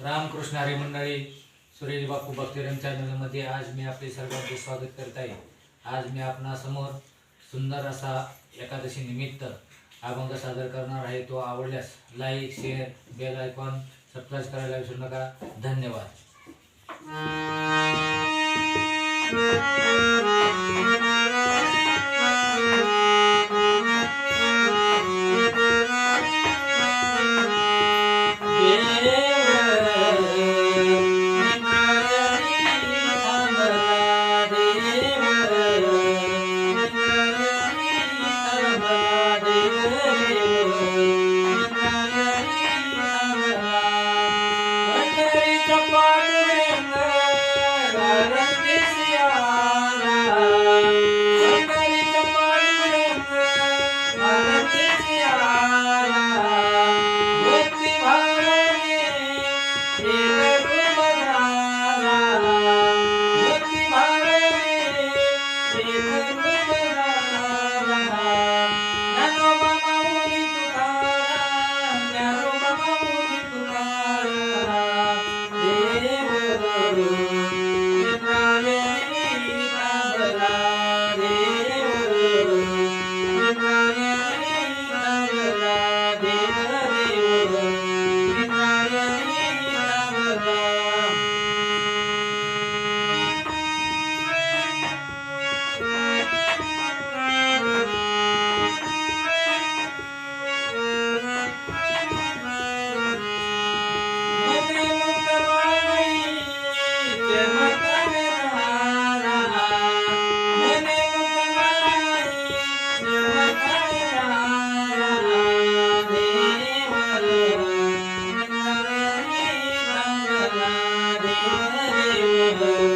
रामकृष्ण हरी मंडळी सुरेश बापू भक्तिरंग चॅनलमध्ये आज मी आपले सर्वांचे स्वागत करत आहे. आज मी आपणासमोर सुंदर असा एकादशी निमित्त अभंग सादर करणार आहे. तो आवडल्यास like share bell icon subscribe करायला विसरू नका. धन्यवाद. Thank you.